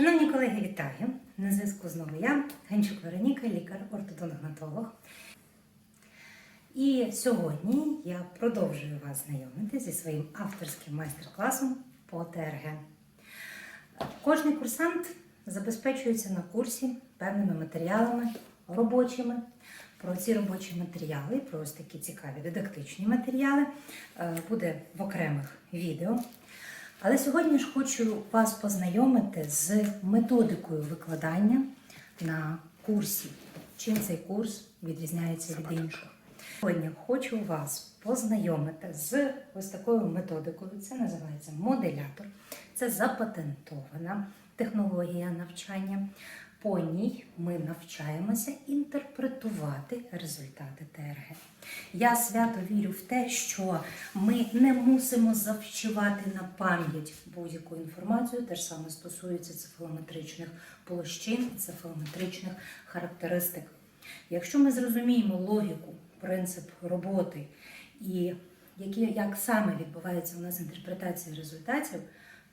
Шановні колеги, вітаю! На зв'язку знову я, Генчук Вероніка, лікар-ортодонтолог. І сьогодні я продовжую вас знайомити зі своїм авторським майстер-класом по ТРГ. Кожний курсант забезпечується на курсі певними матеріалами робочими. Про ці робочі матеріали, про ось такі цікаві дидактичні матеріали е, буде в окремих відео. Але сьогодні ж хочу вас познайомити з методикою викладання на курсі. Чим цей курс відрізняється від інших. Сьогодні хочу вас познайомити з ось такою методикою. Це називається моделятор. Це запатентована технологія навчання. По ній ми навчаємося інтерпретувати результати ТРГ. Я свято вірю в те, що ми не мусимо завчувати на пам'ять будь-яку інформацію. Те ж саме стосується цифалометричних площин, цифалометричних характеристик. Якщо ми зрозуміємо логіку, принцип роботи і які, як саме відбувається у нас інтерпретація результатів,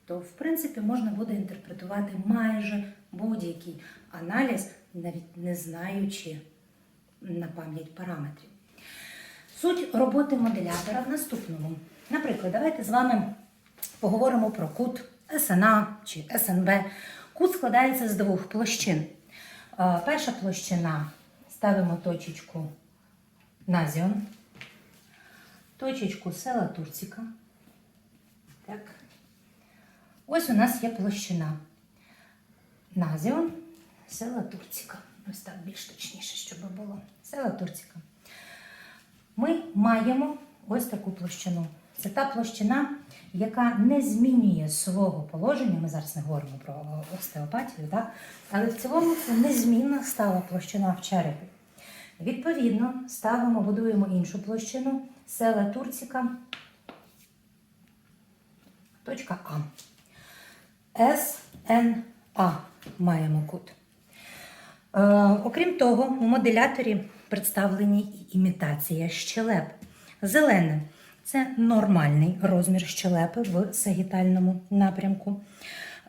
то в принципі можна буде інтерпретувати майже будь-який аналіз, навіть не знаючи на пам'ять параметрів. Суть роботи моделятора в наступному. Наприклад, давайте з вами поговоримо про кут СНА чи СНБ. Кут складається з двох площин. Е, Перша площина ставимо точечку Назіон, точечку села Турціка. Так. Ось у нас є площина Назіон, села Турціка. Ось так більш точніше, щоб було. Села Турціка. Ми маємо ось таку площину. Це та площина, яка не змінює свого положення. Ми зараз не говоримо про остеопатію, так? але в цілому це незмінна стала площина в черепі. Відповідно, ставимо, будуємо іншу площину села Турціка. Точка А. СНА маємо кут. Е, окрім того, у моделяторі представлені імітація щелеп. Зелене це нормальний розмір щелепи в сагітальному напрямку.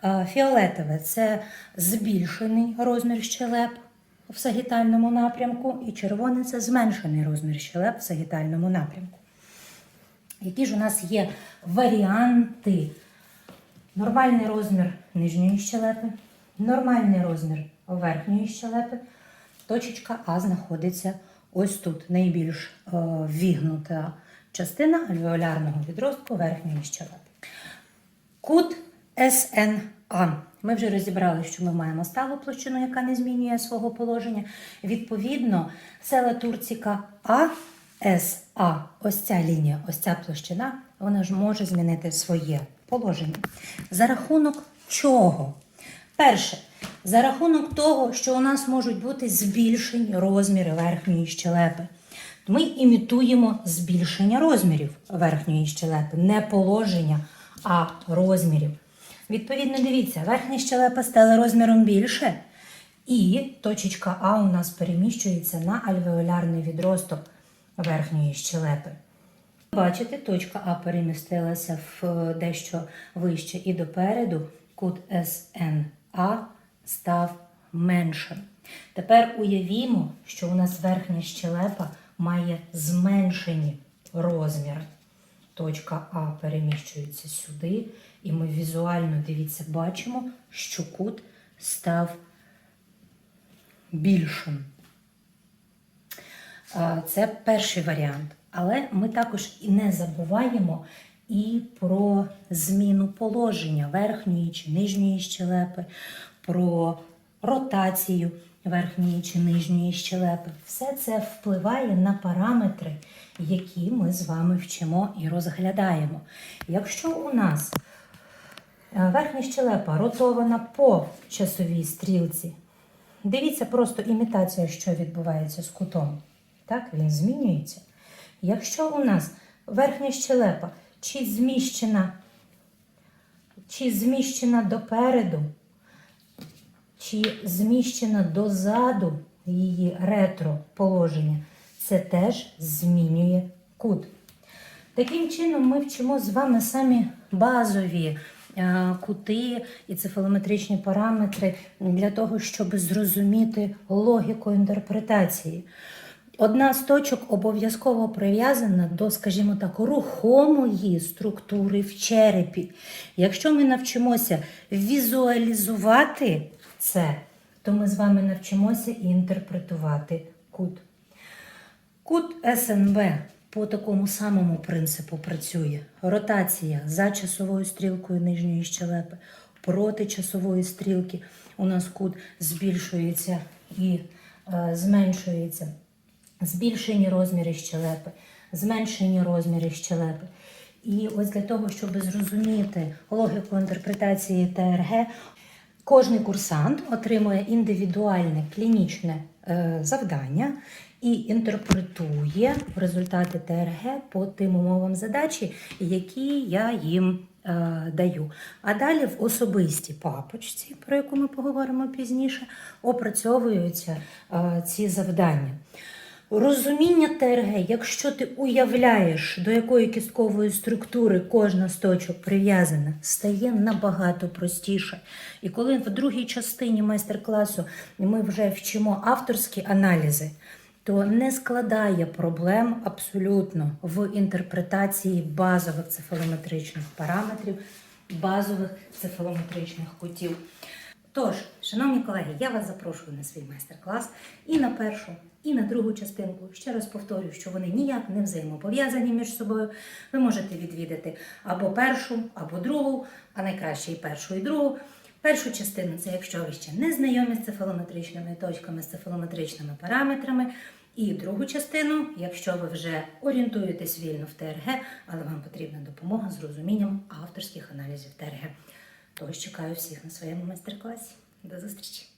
Е, Фіолетове це збільшений розмір щелеп в сагітальному напрямку, і червоне це зменшений розмір щелеп в сагітальному напрямку. Які ж у нас є варіанти? Нормальний розмір нижньої щелепи, нормальний розмір верхньої щелепи. Точечка А знаходиться ось тут, найбільш е, вігнута частина альвеолярного відростку верхньої щелепи. Кут СНА. Ми вже розібрали, що ми маємо сталу площину, яка не змінює свого положення. Відповідно, села Турціка А, СА, ось ця лінія, ось ця площина, вона ж може змінити своє положення. За рахунок чого? Перше, за рахунок того, що у нас можуть бути збільшені розміри верхньої щелепи. Ми імітуємо збільшення розмірів верхньої щелепи, не положення, а розмірів. Відповідно, дивіться, верхня щелепа стала розміром більше, і точечка А у нас переміщується на альвеолярний відросток верхньої щелепи. Бачите, точка А перемістилася в е, дещо вище і допереду кут СНА став меншим. Тепер уявімо, що у нас верхня щелепа має зменшені розміри. Точка А переміщується сюди, і ми візуально, дивіться, бачимо, що кут став більшим. Це перший варіант. Але ми також і не забуваємо і про зміну положення верхньої чи нижньої щелепи, про ротацію верхньої чи нижньої щелепи. Все це впливає на параметри, які ми з вами вчимо і розглядаємо. Якщо у нас е, верхня щелепа ротована по часовій стрілці, дивіться просто імітація, що відбувається з кутом. Так, він змінюється. Якщо у нас верхня щелепа чи зміщена, чи зміщена допереду, чи зміщена дозаду її ретро-положення, це теж змінює кут. Таким чином, ми вчимо з вами самі базові е, кути і цифалометричні параметри для того, щоб зрозуміти логіку інтерпретації. Одна з точок обов'язково прив'язана до, скажімо так, рухомої структури в черепі. Якщо ми навчимося візуалізувати це, то ми з вами навчимося інтерпретувати кут. Кут СНБ по такому самому принципу працює. Ротація за часовою стрілкою нижньої щелепи, проти часової стрілки у нас кут збільшується і е, зменшується. Збільшені розміри щелепи, зменшені розміри щелепи. І ось для того, щоб зрозуміти логіку інтерпретації ТРГ, Кожний курсант отримує індивідуальне клінічне е, завдання і інтерпретує результати ТРГ по тим умовам задачі, які я їм е, даю. А далі в особистій папочці, про яку ми поговоримо пізніше, опрацьовуються е, ці завдання. Розуміння ТРГ, якщо ти уявляєш, до якої кісткової структури кожна з точок прив'язана, стає набагато простіше. І коли в другій частині майстер-класу ми вже вчимо авторські аналізи, то не складає проблем абсолютно в інтерпретації базових цефалометричних параметрів, базових цефалометричних кутів. Тож, шановні колеги, я вас запрошую на свій майстер-клас і на першу, і на другу частинку. Ще раз повторюю, що вони ніяк не взаємопов'язані між собою. Ви можете відвідати або першу, або другу, а найкраще і першу, і другу. Першу частину це якщо ви ще не знайомі з цефалометричними точками, з цефалометричними параметрами. І другу частину, якщо ви вже орієнтуєтесь вільно в ТРГ, але вам потрібна допомога з розумінням авторських аналізів ТРГ. Тож чекаю всіх на своєму майстер-класі. До зустрічі!